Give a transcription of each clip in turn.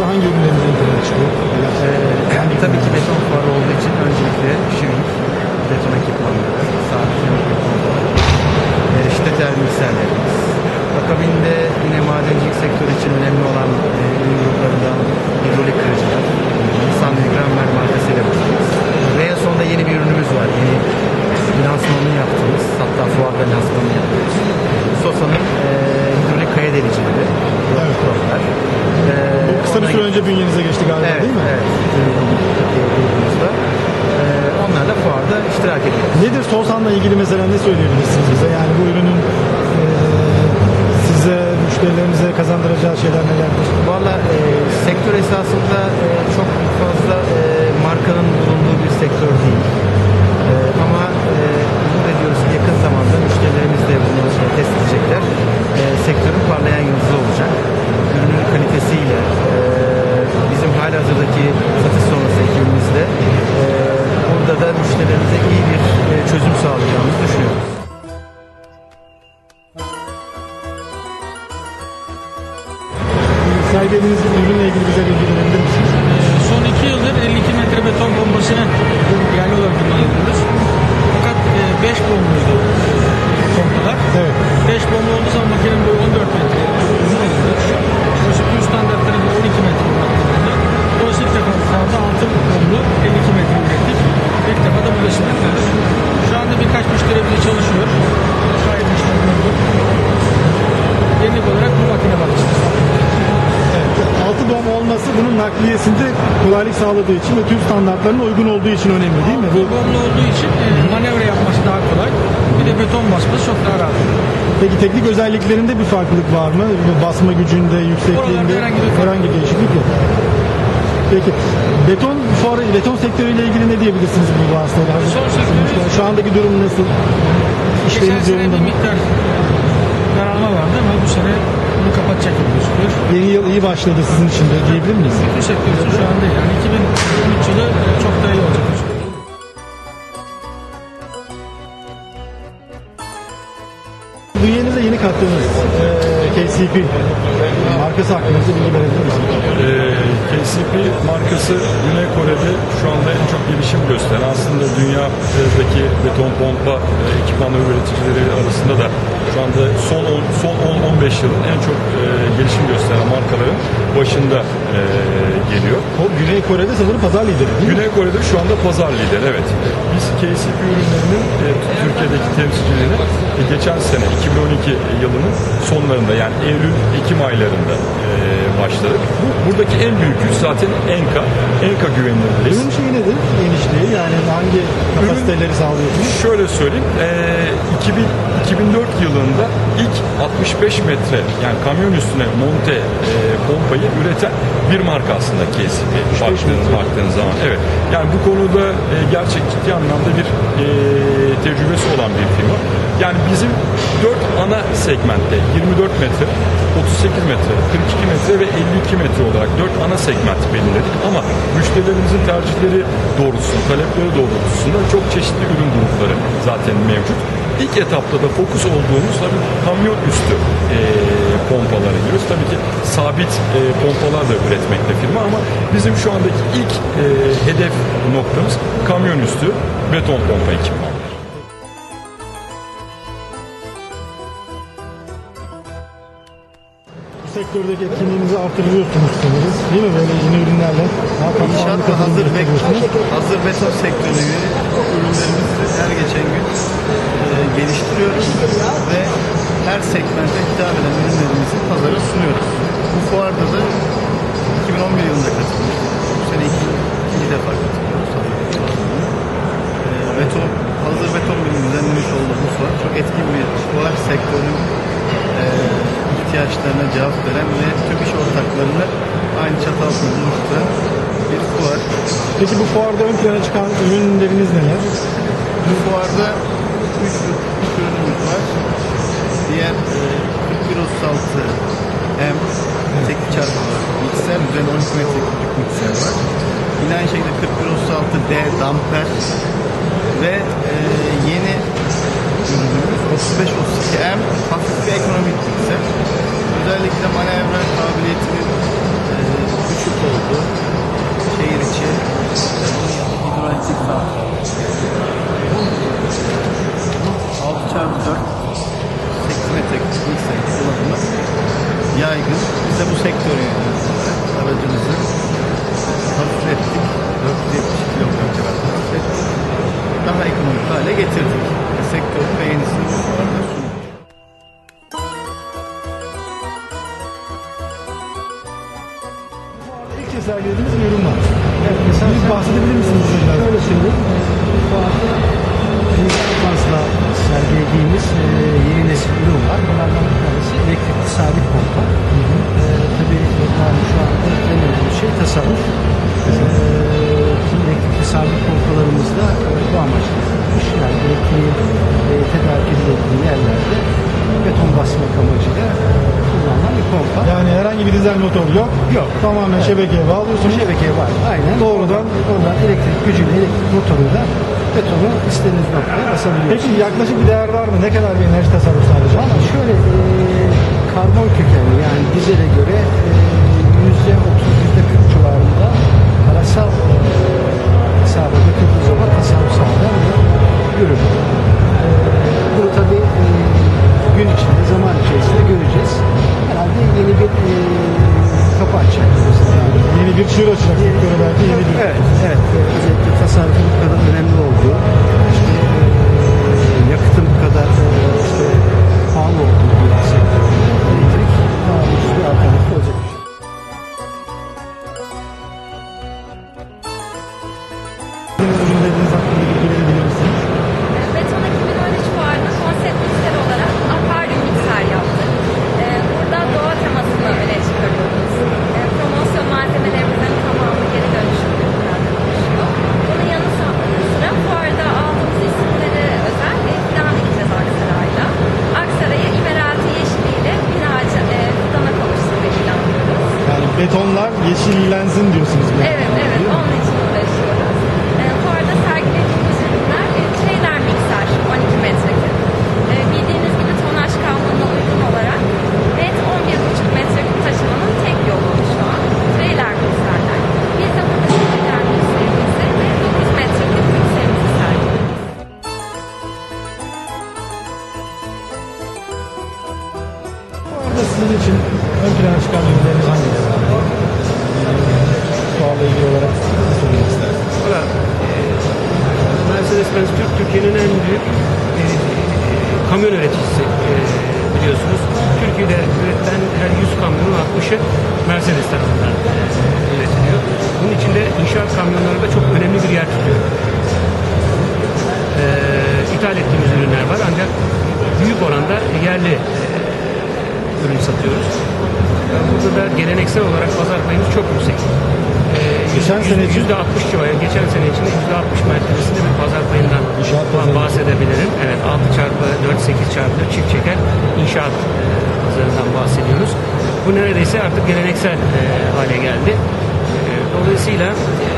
hangi ürünleriniz ön plana çıkıyor? Yani tabii ki beton fuarı olduğu için öncelikle şirin, beton ekipmanları, yamuk betonları, e, şiddet mikserlerimiz. Akabinde yine madencilik sektörü için önemli olan e, ürün Soğusan'la ilgili mesela ne söyleyebilirsiniz bize? Yani bu ürünün size, müşterilerinize kazandıracağı şeyler nelerdir? Valla e, sektör esasında e, çok fazla e, markanın bulunduğu bir sektör değil. E, ama e, umut ediyoruz ki yakın zamanda müşterilerimiz de bunu test edecekler. E, sektörün parlayan yıldızı olacak. Ürünün kalitesiyle nakliyesinde kolaylık sağladığı için ve tüm standartlarına uygun olduğu için önemli değil mi? Bomlu olduğu için e, manevra yapması daha kolay. Bir de beton basması çok daha rahat. Peki teknik özelliklerinde bir farklılık var mı? Basma gücünde, yüksekliğinde herhangi bir herhangi bir değişiklik yok. Peki beton fuarı, beton sektörüyle ilgili ne diyebilirsiniz bu vasıtada? Şu andaki durum nasıl? İşleriniz yolunda bir mı? miktar daralma vardı ama bu sene bunu kapatacak gibi gözüküyor. Yeni yıl iyi başladı sizin için de diyebilir miyiz? Sektör için şu anda yani 2013 yılı e, çok daha iyi olacak. Bünyenize yeni kattığınız e, KCP markası hakkında bilgi verebilir misiniz? Ee, KCP markası Güney Kore'de şu anda en çok gelişim gösteren aslında dünyadaki beton pompa e, ekipmanı üreticileri arasında da şu anda son 10 son 10-15 yılın en çok e, gelişim gösteren markaların başında e, geliyor. O Güney Kore'de sanırım pazar lideri değil mi? Güney Kore'de şu anda pazar lideri evet. Biz KCP ürünlerinin e, Türkiye'deki temsilciliğini e, geçen sene 2012 yılının sonlarında yani Eylül-Ekim aylarında e, başladık. Bu- Buradaki en büyük güç zaten Enka. Enka güvenilirliği. Ürün şeyi nedir? Genişliği yani hangi kapasiteleri sağlıyorsunuz? Şöyle söyleyeyim, eee, 2000, 2004 yılında ilk 65 metre yani kamyon üstüne monte eee, pompayı üreten bir marka aslında KCP baktığınız, baktığınız zaman. Evet. Yani bu konuda eee, gerçek ciddi anlamda bir eee, tecrübesi olan bir firma. Yani bizim 4 ana segmentte 24 metre, 38 metre, 42 metre ve 52 metre olarak 4 ana segment belirledik ama müşterilerimizin tercihleri doğrultusunda, talepleri doğrultusunda çok çeşitli ürün grupları zaten mevcut. İlk etapta da fokus olduğumuz tabii kamyon üstü eee pompalara giriyoruz. Tabii ki sabit eee, pompalar da üretmekte firma ama bizim şu andaki ilk eee, hedef noktamız kamyon üstü beton pompa ekipmanı. Sektördeki etkinliğinizi artırıyorsunuz sanırım. Değil mi böyle yeni ürünlerle? İnşaat ve hazır, gösteriyorsunuz. hazır beton sektörü ürünlerimizi her geçen gün e, geliştiriyoruz ve her segmente hitap eden ürünlerimizi pazara sunuyoruz. Bu fuarda da 2011 yılında katıldık. Bu sene iki, ikinci defa katılıyoruz. hazır beton fuarına. E, beton, hazır beton bilim düzenlemiş olduğumuz fuar çok etkin bir fuar sektörün e, ihtiyaçlarına cevap veren ve tüm iş ortaklarını aynı çatı altında buluşturan bir fuar. Peki bu fuarda ön plana çıkan ürünleriniz neler? Bu fuarda 3 ürünümüz var. Diğer e, 4136 M tek çarpı mikser, üzerine 12 metre küçük mikser var. Yine aynı şekilde 4136 D damper ve e, yeni ürünümüz 3532 M sergilediğiniz bir ürün var. Evet, mesela Bir bahsedebilir misiniz? Şöyle söyleyeyim. Bu arada en fazla sergilediğimiz e, yeni nesil ürün var. Bunlardan bir tanesi elektrikli sabit pompa. E, tabii yani şu anda en önemli şey tasarruf. E, tüm elektrikli sabit pompalarımızda e, bu amaçla yapılmış. Yani elektriğin e, tedarik edildiği yerlerde beton basmak amacıyla bir pompa. Yani herhangi bir dizel motor yok. Yok. Tamamen şebekeye bağlıyorsunuz. Şebekeye var. Aynen. Doğrudan Oradan elektrik gücüyle elektrik motoruyla betonu istediğiniz noktaya basabiliyorsunuz. Peki yaklaşık bir değer var mı? Ne kadar bir enerji tasarrufu sağlayacak? Ama şöyle e, karbon kökenli yani dizele göre e, yüzde otuz yüzde kırk civarında parasal e, hesaba götürdüğü zaman tasarruf sağlayan bir ürün. E, bunu tabi e, gün içinde zaman içerisinde göreceğiz. Herhalde yeni bir e, kapı açacak. Yeni bir çığır açacak belki yeni bir. Evet, evet. Özellikle tasarrufun bu kadar önemli betonlar yeşillensin diyorsunuz. bir Evet, evet. Onun için uğraşıyoruz. Ee, bu arada sergilediğimiz ürünler e, trailer mikser 12 metreküp. Ee, bildiğiniz gibi tonaj kanununa uygun olarak net 11,5 metreküp taşımanın tek yolu şu an. Trailer mikserler. Biz de burada trailer mikserimizi ve 9 metreküp mikserimizi sergiliyoruz. Bu arada sizin için ön plana çıkan ürünleriniz hangisi? Fuarla ilgili olarak söylemek istersiniz? Valla Mercedes-Benz Türk Türkiye'nin en büyük e, kamyon üreticisi e, biliyorsunuz. Türkiye'de üretilen her 100 kamyonun 60'ı Mercedes tarafından e, üretiliyor. Bunun içinde inşaat kamyonları da çok önemli bir yer tutuyor. E, ithal ettiğimiz ürünler var ancak büyük oranda yerli e, ürün satıyoruz. E, Burada da geleneksel olarak pazar payımız çok yüksek. Geçen sene için- yüzde 60 civarı, geçen sene içinde yüzde 60 mertebesinde bir pazar payından bahsedebilirim. Evet 6 çarpı 4, 8 çarpı 4 çift çeker inşaat e, pazarından bahsediyoruz. Bu neredeyse artık geleneksel e, hale geldi. E, Dolayısıyla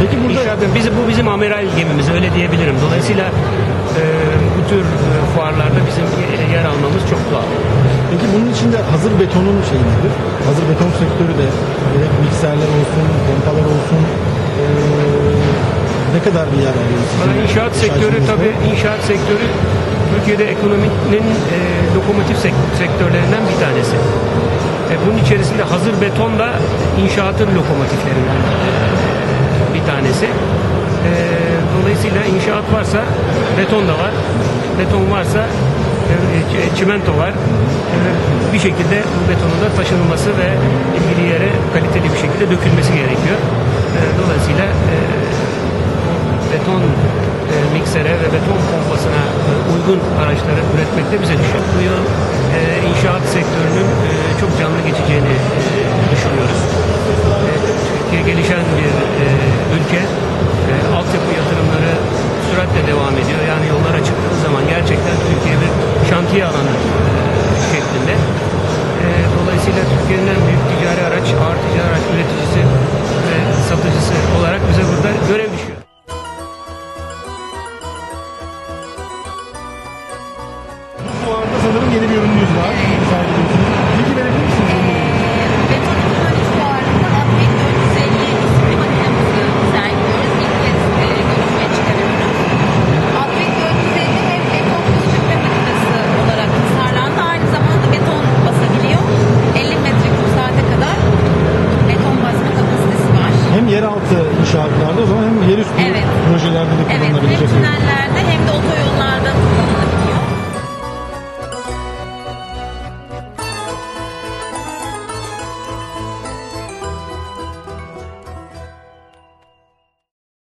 Peki burada- inşaat, bizi, bu bizim amiral gemimiz öyle diyebilirim. Dolayısıyla bu tür fuarlarda bizim ye- yer almamız çok doğal. Peki bunun içinde hazır betonun şeyi nedir? Hazır beton sektörü de gerek mikserler olsun, pompalar olsun eee, ne kadar bir yer alıyor sizin? Bana inşaat sektörü tabii inşaat sektörü Türkiye'de ekonominin e, lokomotif sek- sektörlerinden bir tanesi. E, bunun içerisinde hazır beton da inşaatın lokomotiflerinden bir tanesi. E, dolayısıyla inşaat varsa beton da var. Beton varsa e, çimento var. Bir şekilde bu betonun da taşınılması ve ilgili yere kaliteli bir şekilde dökülmesi gerekiyor. E, dolayısıyla e, beton miksere ve beton pompasına uygun araçları üretmek de bize düşüyor. Bu yıl inşaat sektörünün çok canlı geçeceğini düşünüyoruz. Türkiye gelişen bir ülke. Altyapı yatırımları süratle devam ediyor. Yani yollar açıldığı zaman gerçekten Türkiye şantiye alanı şeklinde. E, dolayısıyla Türkiye'nin en büyük ticari araç, ağır ticari araç üreticisi ve satıcısı olarak bize burada görev düşüyor. Bu arada sanırım yeni bir ürününüz var. Peki verebilir yeraltı